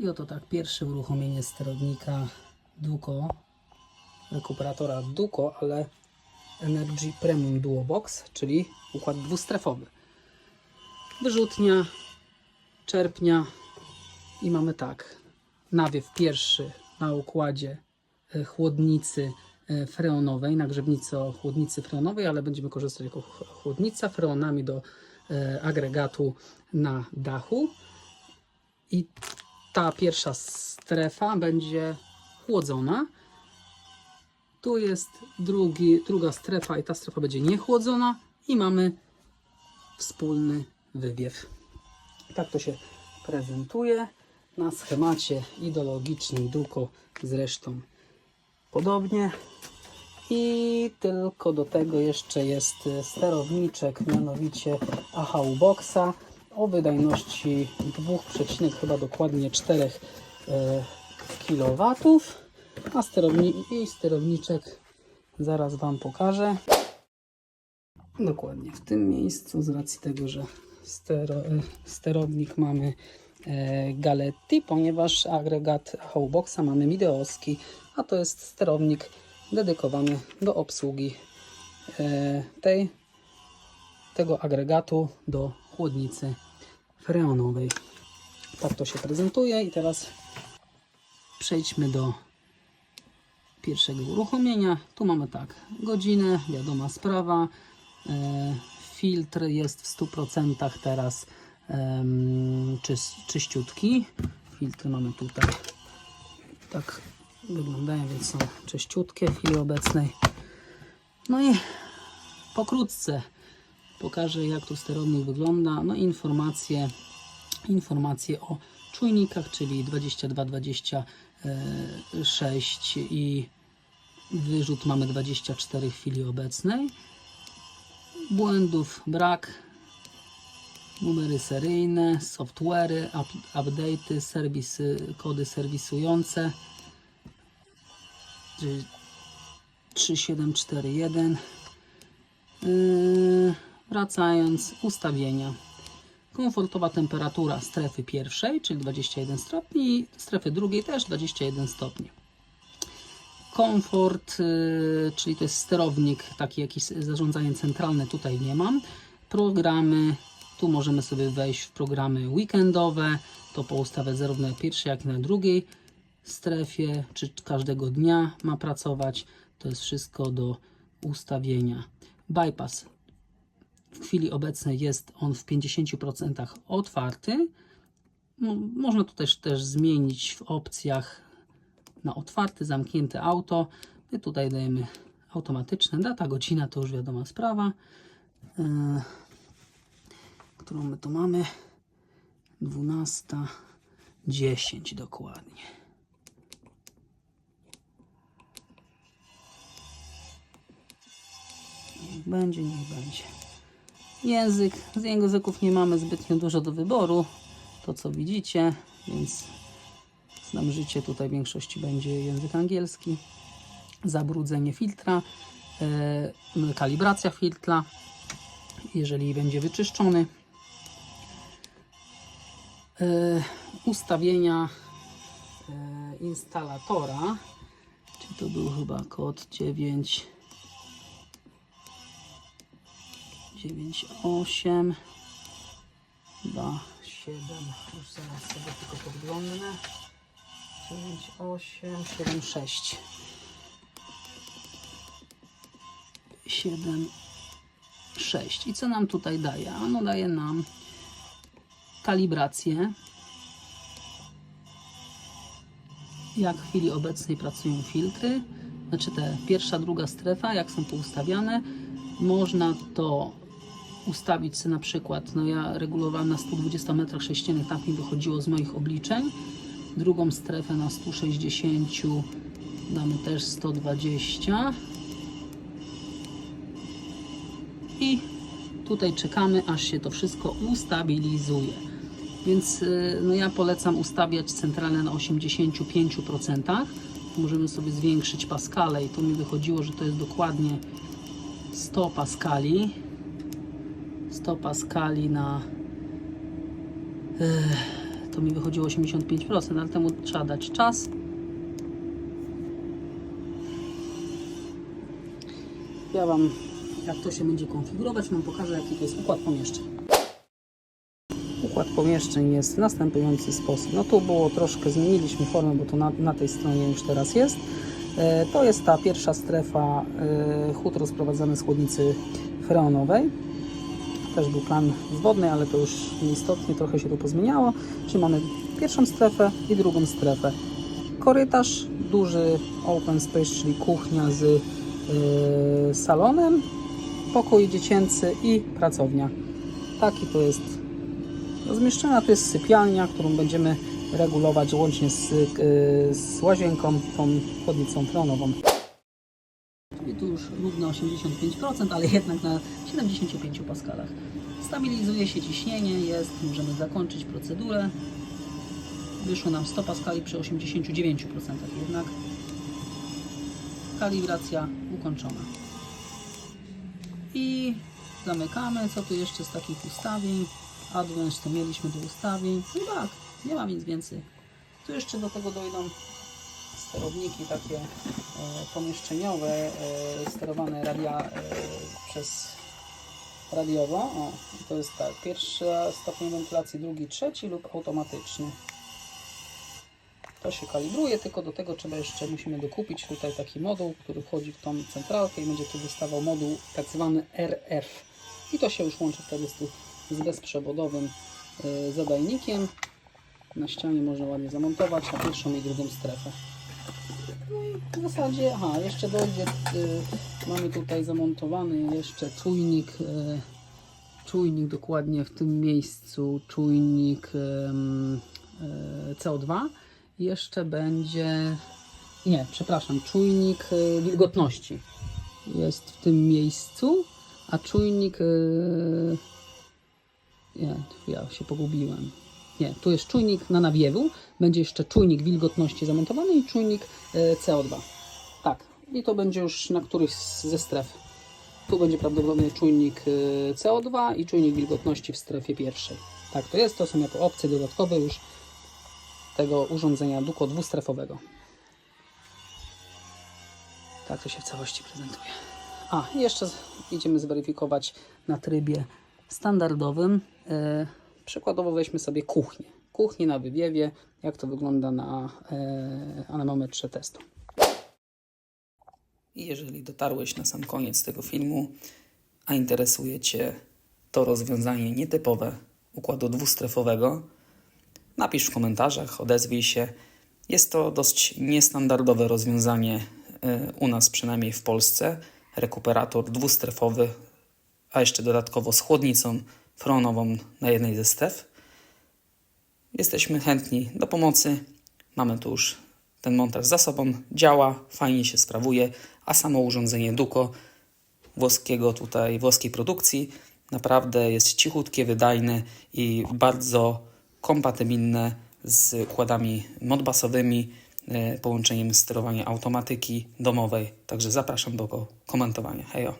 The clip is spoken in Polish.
I oto tak, pierwsze uruchomienie sterownika Duco, rekuperatora Duco, ale Energy Premium Duo Box, czyli układ dwustrefowy. Wyrzutnia, czerpnia i mamy tak, nawiew pierwszy na układzie e, chłodnicy e, freonowej, nagrzewnicy o chłodnicy freonowej, ale będziemy korzystać jako ch- chłodnica freonami do e, agregatu na dachu. I ta pierwsza strefa będzie chłodzona. Tu jest drugi, druga strefa i ta strefa będzie niechłodzona i mamy wspólny wywiew. Tak to się prezentuje na schemacie ideologicznym Duco zresztą podobnie. I tylko do tego jeszcze jest sterowniczek, mianowicie AHU Boxa o wydajności 2, chyba dokładnie 4 kW. A sterowni i sterowniczek zaraz Wam pokażę. Dokładnie w tym miejscu, z racji tego, że stero, e, sterownik mamy e, Galetti, ponieważ agregat Howboxa mamy Mideoski, a to jest sterownik dedykowany do obsługi e, tej, tego agregatu do chłodnicy freonowej. Tak to się prezentuje i teraz przejdźmy do pierwszego uruchomienia. Tu mamy tak, godzinę, wiadoma sprawa. E, filtr jest w 100% teraz czys, czyściutki. Filtry mamy tutaj tak wyglądają, więc są czyściutkie w chwili obecnej. No i pokrótce pokażę jak tu sterownik wygląda. No i informacje, informacje o czujnikach, czyli 22, 26 i wyrzut mamy 24 w chwili obecnej. Błędów brak. Numery seryjne, software'y, up, update'y, serwisy, kody serwisujące. Czyli 3741. Yy, wracając, ustawienia. Komfortowa temperatura strefy pierwszej, czyli 21 stopni, strefy drugiej też 21 stopni. Komfort, yy, czyli to jest sterownik, taki jakiś zarządzanie centralne tutaj nie mam. Programy, tu możemy sobie wejść w programy weekendowe, to poustawiać zarówno na pierwszej, jak i na drugiej strefie, czy każdego dnia ma pracować. To jest wszystko do ustawienia. Bypass. W chwili obecnej jest on w 50% otwarty. Można tu też, też zmienić w opcjach na otwarty, zamknięte auto. My tutaj dajemy automatyczne. Data, godzina to już wiadoma sprawa. Yy, którą my tu mamy? 12.10 dokładnie. Niech będzie, niech będzie. Język. Z języków nie mamy zbytnio dużo do wyboru. To co widzicie, więc znam życie. Tutaj w większości będzie język angielski. Zabrudzenie filtra. e, kalibracja filtra. Jeżeli będzie wyczyszczony. E, ustawienia e, instalatora. Czy to był chyba kod 9. 9, 8, 2, 7, już zaraz sobie tylko podglądnę. 9, 8, 7, 6. 7, 6. I co nam tutaj daje? Ano daje nam kalibrację. Jak w chwili obecnej pracują filtry. Znaczy te pierwsza, druga strefa, jak są poustawiane. Można to ustawić sobie na przykład, no ja regulowałem na 120 metrach sześciennych, tak mi wychodziło z moich obliczeń. Drugą strefę na 160 damy też 120. I tutaj czekamy, aż się to wszystko ustabilizuje. Więc y, no ja polecam ustawiać centralę na 85%. Możemy sobie zwiększyć paskale i tu mi wychodziło, że to jest dokładnie 100 paskali. 100 paskali na e, to mi wychodziło 85%, ale temu trzeba dać czas. Ja Wam, jak to się będzie konfigurować, Wam pokażę, jaki to jest układ pomieszczeń. Układ pomieszczeń jest w następujący sposób. No tu było troszkę, zmieniliśmy formę, bo to na, na tej stronie już teraz jest. E, to jest ta pierwsza strefa e, chód rozprowadzany z chłodnicy freonowej. Też był plan zwodny, ale to już nieistotnie, trochę się to pozmieniało. Czyli mamy pierwszą strefę i drugą strefę. Korytarz, duży open space, czyli kuchnia z e, salonem, pokój dziecięcy i pracownia. Taki to jest rozmieszczenia. Tu jest sypialnia, którą będziemy regulować łącznie z, yy, z łazienką, tą chłodnicą freonową. Już równo 85%, ale jednak na 75 paskalach. Stabilizuje się ciśnienie, jest, możemy zakończyć procedurę. Wyszło nam 100 paskali przy 89% jednak. Kalibracja ukończona. I zamykamy. Co tu jeszcze z takich ustawień? Advanced to mieliśmy do ustawień. No i tak, nie ma nic więcej. Tu jeszcze do tego dojdą sterowniki takie e, pomieszczeniowe, e, sterowane radia, e, przez radiowo. O, to jest tak, pierwszy stopień wentylacji, drugi, trzeci lub automatyczny. To się kalibruje, tylko do tego trzeba jeszcze, musimy dokupić tutaj taki moduł, który wchodzi w tą centralkę i będzie tu wystawał moduł tak zwany RF. I to się już łączy wtedy z, tu, z bezprzewodowym zadajnikiem. Na ścianie można ładnie zamontować na pierwszą i drugą strefę. No i w zasadzie, aha, jeszcze dojdzie, y, mamy tutaj zamontowany jeszcze czujnik, y, czujnik dokładnie w tym miejscu, czujnik y, CO2. Jeszcze będzie, nie, przepraszam, czujnik wilgotności jest w tym miejscu, a czujnik, nie, ja się pogubiłem. Nie, tu jest czujnik na nawiewu, będzie jeszcze czujnik wilgotności zamontowany i czujnik y, CO2. Tak, i to będzie już na któryś ze stref. Tu będzie prawdopodobnie czujnik y, CO2 i czujnik wilgotności w strefie pierwszej. Tak to jest, to są jako opcje dodatkowe już tego urządzenia Duko dwustrefowego. Tak to się w całości prezentuje. A, jeszcze idziemy zweryfikować na trybie standardowym. E, przykładowo weźmy sobie kuchnię. Kuchnię na wywiewie, jak to wygląda na e, anemometrze testu. Jeżeli dotarłeś na sam koniec tego filmu, a interesuje Cię to rozwiązanie nietypowe układu dwustrefowego, napisz w komentarzach, odezwij się. Jest to dość niestandardowe rozwiązanie y, u nas, przynajmniej w Polsce. Rekuperator dwustrefowy, a jeszcze dodatkowo z chłodnicą freonową na jednej ze stref. Jesteśmy chętni do pomocy. Mamy tu już ten montaż za sobą. Działa, fajnie się sprawuje, a samo urządzenie Duko włoskiego tutaj, włoskiej produkcji naprawdę jest cichutkie, wydajne i bardzo kompatybilne z układami modbasowymi, e, połączeniem sterowania automatyki domowej. Także zapraszam do komentowania. Hejo!